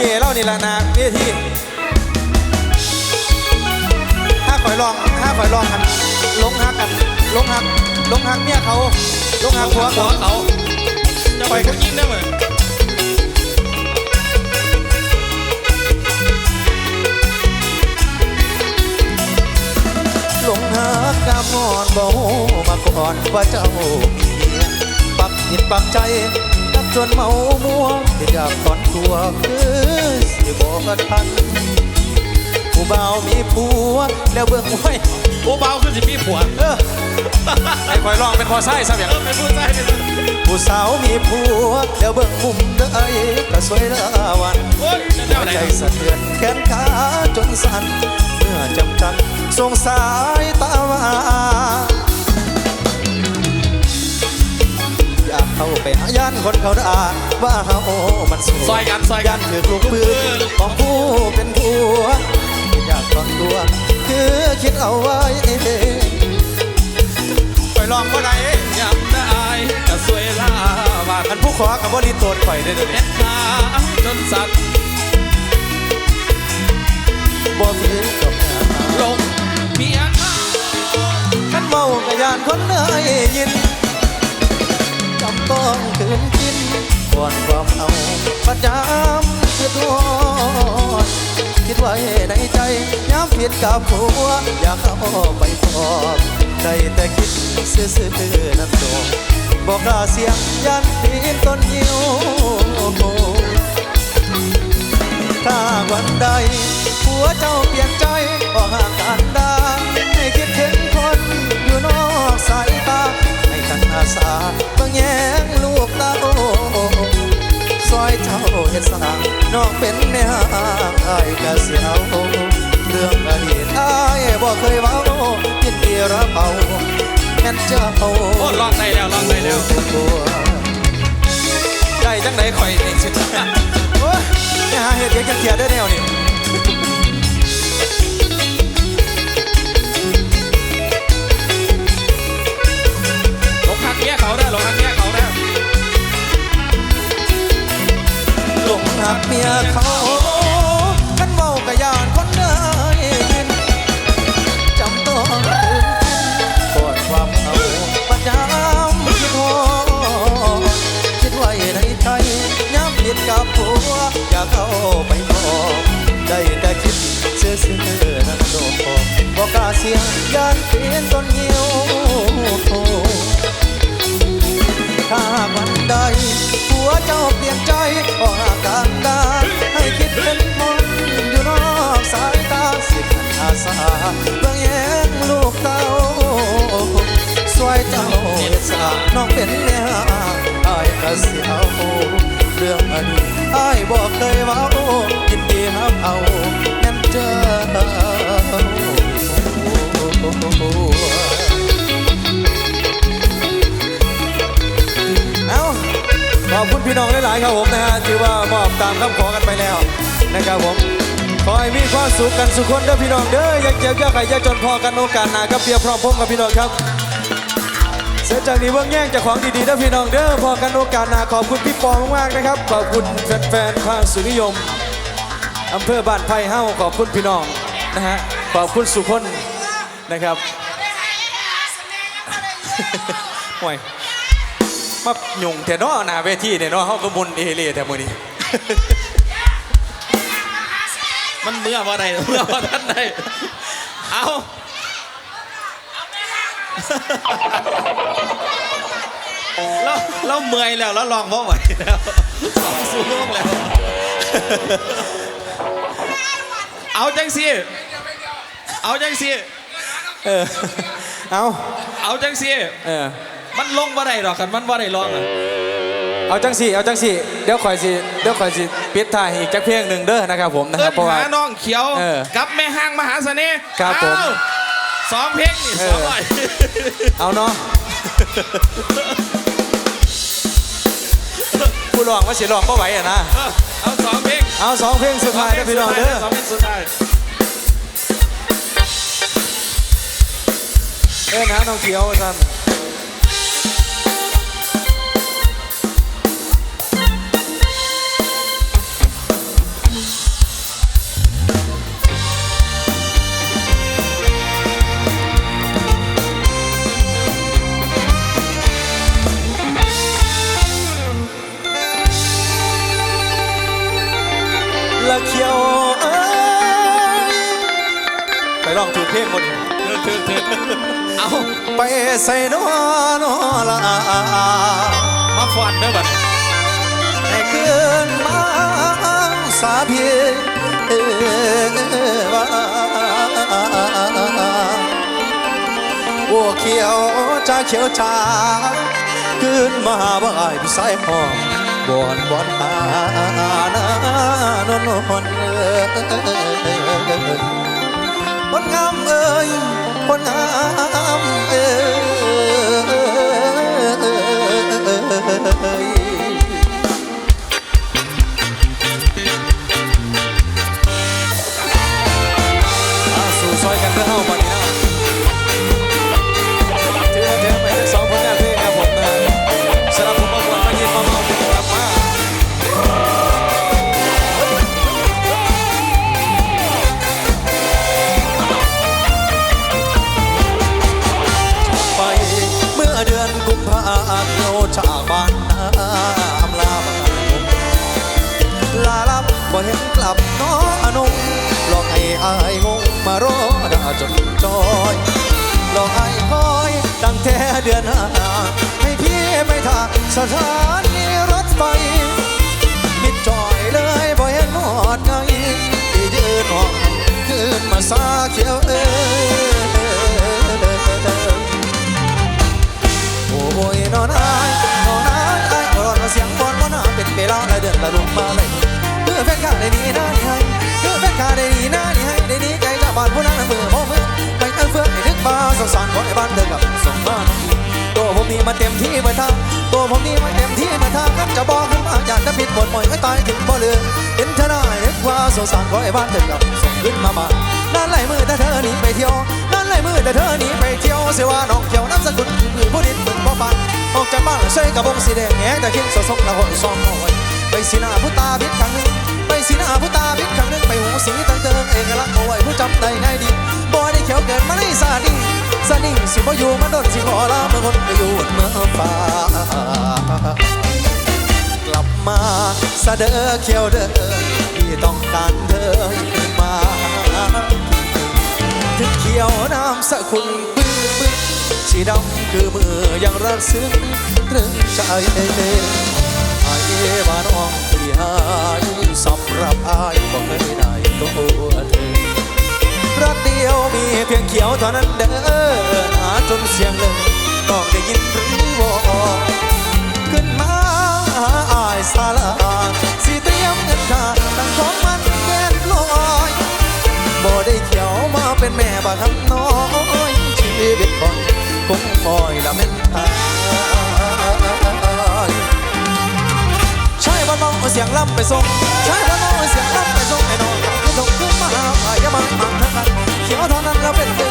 เกเล่านี่ละนาเวทีถ้าข่อยลองถ้าข่อยลองกันลงฮักกันลงฮักลงฮักเมียเขาลงฮักผัวหัเขาวเขาจะไปผู้หญิงได้เหมือนลงฮักกามอนบ่มาก่อนว่าเจ้ามีเมียปักจิตปักใจ นับจนเมามัวที่อยากถอนตัวคือสิบอกทันผู้บ่าวมีผัวแล้วเบิ่งไว้โอ้เบาขึ้นสิมีผัวเออไอ้คอยลองเป็นคอไส้ซะอย่างเออเป็นผู้ชายเป็นผู้สาวมีผัวแล้วเบิ่งมุมเด้อไอ้ก็สวยละวันโอ้ยจะได้หัวอะไรใจสะเทือนแขนขาจนสั่นเมื่อจำกันสงสายตาายันคนเขาด่าว่าเฮามันสวยซอยกันซอยยักันนถือลูกปืนของผู้เป็นผัวอยากตอนตัว คือคิดเอาไว้ไปลองก็ได้ยำได้ก็สวยลาว่าอันผู้ขอกับว่าดีตัวข่อยได้เลยเอ็ดขาจนสั่นบ่มีดอกหน้าลงเมียเขาขันเมากะยานคนเนยยิน ก่อนความเอาประจำคือตัวคิดไว้ในใจย้ำผิดกับผัวอยากเข้าไปพบได้แต่คิดซื่อๆนั่นโดนบอกลาเสียงยันปีนต้นยิวถ้าวันใดผัวเจ้าเปลี่ยนใจก็ห่างกันได้ให้คิดถึงคนอยู่นอกสายตาให้ฉันอาสาเบิ่งแง เจ้าเฮ็ดสร้างน้องเป็นแม่ห้างอายกะเสียวเรื่องอดีตอายบ่เคยเว้ายินดีรับเอาแม่นเจ้าโอ้ลองได้แล้วลองได้แล้วตัวได้จังไหนข่อยนี่สิโอ้ยไปหาเห็ดเยังจะเทียได้แนวนี่ นันโดบอกกาเสียงยันเปลี่ยนตนเหี่ยวถ้าวันใดผัวเจ้าเปลี่ยนใจก็หากันได้ให้คิดเป็นคนอยู่นอกสายตาสิขันอาสาเบื้องแย้งลูกเต้าสวยเจ้าเฮ็ดสาน้องเป็นแม่อายกะเสียว เรื่องอดีตอายบอกเคยเว้ายินดีรับเอาแม่นเจ้าเอาขอบคุณพี่น้องหลายๆครับผมนะฮะถือว่ามอบตามคำขอกันไปแล้วนะครับผมขอให้มีความสุขกันสุขคนเด้อพี่น้องเด้ออยังเจ็บอยังไข่อยาจนพอกันโอกาสหน้ากับเพียรพร้อมพงกับพี่น้องครับ เสร็จจากนี้เบื้องแย่งจากของดีๆเด้อพี่น้องเด้อพอกันโอกาสหน้าขอบคุณพี่ปอมากๆนะครับ ขอบคุณแฟนๆภาคสุนิยมอำเภอบ้านไผ่เฮ้าขอบคุณพี่น้องนะฮะขอบคุณสุคนนะครับห่วยมาหยุ่งแต่นาะหน้าเวทีเนี่ยเนาะเฮาก็มุนเอเล่แต่มื้อนี้ มันเมื่อว่าใดเมื่อว่าท่านใดเอา เราเราเมื่อยแล้วแล้วลองว่าไหวแล้วสองสูงแล้ว เอาจังสิเอาจังสิเออเอาเอาจังสิเออมันลงว่าใดหรอกกันมันว่าใดลองอะเอาจังสี่เอาจังสี่เดี๋ยวคอยสิเดี๋ยวคอยสิปิดท้ายให้อีกจักเพลงหนึ่งเด้อนะครับผมนะคเอิ้รับนเพราะว่า หาน้องเขียวเออกับแม่ห้างมหาเสน่ห์ครับผม เอา สองเพลงนี่เออสองร้อยเอาเนาะผู้ร้องว่าสิร้องบ่ไหวอะนะเออเอาสองเพลง เอาสองเพลงสุดท้ายเด้อพี่น้องเด้อสองเพลงสุดท้ายเออนะน้องเขียวท่าน ลองถือเพลงหมดเถือเถือเถือเอาไปใส่นอนอละมาฟอนเด้อบัดนี้ให้คืนมาสาเพียเออว่าโอ้เขียวจ้าเขียวจ้าคืนมาบ่ายพี่สายห้องบอนบอนตานานนนนเออ คนงามเอ่ยคนงามเอ่ย เห็นกลับน้ออนงหลอกให้อายงงมารอดาจนจอยหลอกให้คอยตั้งแต่เดือนห้าให้พี่ไปทางสถานีรถไฟมิดจอยเลยบ่เห็น มาเต็มที่มาทางตัวผมนี่มาเต็มที่มาทางกันจะบอกขึ้นมาอยากจะผิดบทหมอยให้ตายถึงบ่เลือเห็นเธอได้นึกว่าสงสารคนในบ้านเธอกับส่งขึ้นมาบ้านนั่นไหลมือแต่เธอหนีไปเที่ยวนั่นไหลมือแต่เธอหนีไปเที่ยวเสียว่าน้องเที่ยวน้ำสกุลคือผู้ดินมึงบ่ฟังออกจากบ้านใส่กระบองสีแดงแงแต่คิดสะสมละหอยซองหอยไปสีหน้าผู้ตาบิดครั้งหนึ่งไปสีหน้าผู้ตาบิดครั้งหนึ่งไปหูสีตั้งเติงเอกลักษณ์เอาไว้ผู้จำได้ง่ายดีบ่ได้เขียวเกิดมาในซาดิ งซาดิงสิบ่อยู่มาโดนสิขอลาเมื่อคนไปอยู่เมื่อฟ้ากลับมาซะเด้อเขียวเด้อพี่ต้องการเธอคืนมาถึงเขียวน้ำสะคุณปื้อปื้อสีดำคือมือยังรักซึ้งตรึงใจไอ้บ้าน้องเปลี่ยนสำหรับไอายบ่เคยได้ตัวเธอ รักเดียวมีเพียงเขียวเท่านั้นเด้อหาจนเสียงเลยน้องได้ยินหรือบ่ขึ้นมาหาอายสาลาสิเตรียมเงินค่าตั้งของมันแก่นลอยบ่ได้เขียวมาเป็นแม่บางคำน้อยชีวิตบ่อยคงบ่อยละแม่นตายใช่บ่น้องเอาเสียงล่ำไปส่งใช่บ่น้องเอาเสียงล่ำไปส่งให้น้องคือส่งขึ้นมาหาอายอย่ามาหมั่นทั้งเขียวเท่า